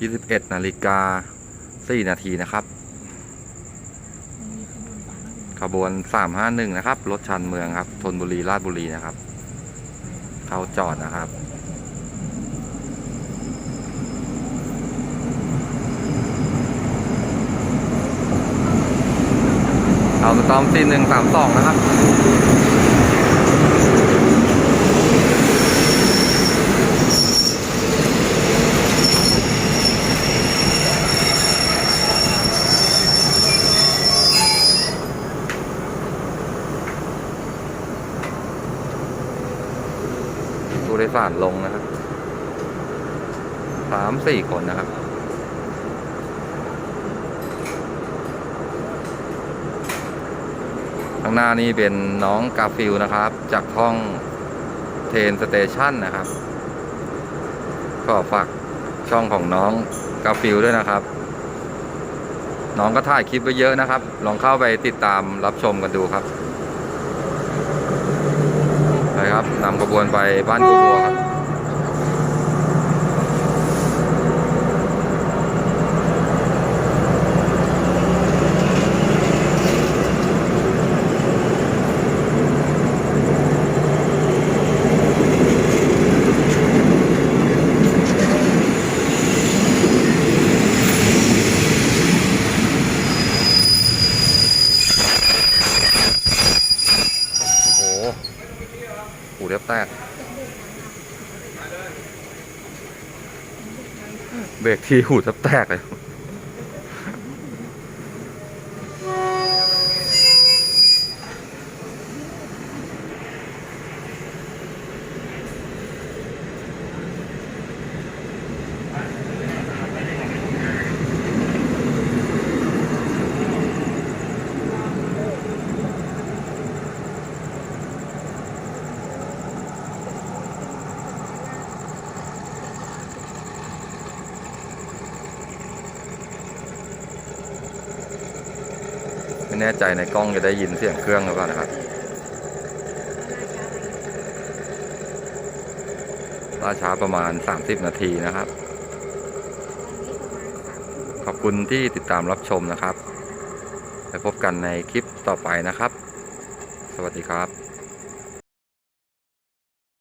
21นาฬิกา4นาทีนะครับ ขบวนสามห้าหนึ่งน351 นะครับ รถชันเมืองครับธนบุรีราชบุรีนะครับ เข้าจอดนะครับเอาสตอมซีหนึ่งสามสองนะครับ ผู้โดยสารลงนะครับสามสี่คนนะครับ ข้างหน้านี่เป็นน้องกาฟิลนะครับ จากห้องเทนสเตชันนะครับ ก็ฝากช่องของน้องกาฟิลด้วยนะครับ น้องก็ถ่ายคลิปไว้เยอะนะครับ ลองเข้าไปติดตามรับชมกันดูครับ ไปครับนำขบวนไปบ้านกูบัวครับ โอ้โหหูเรียบ แตก เบรกทีหูแทบแตกเลย แน่ใจในกล้องจะได้ยินเสียงเครื่องหรือเปล่านะครับล่าช้าประมาณ 30 นาทีนะครับ ขอบคุณที่ติดตามรับชมนะครับไปพบกันในคลิปต่อไปนะครับ สวัสดีครับ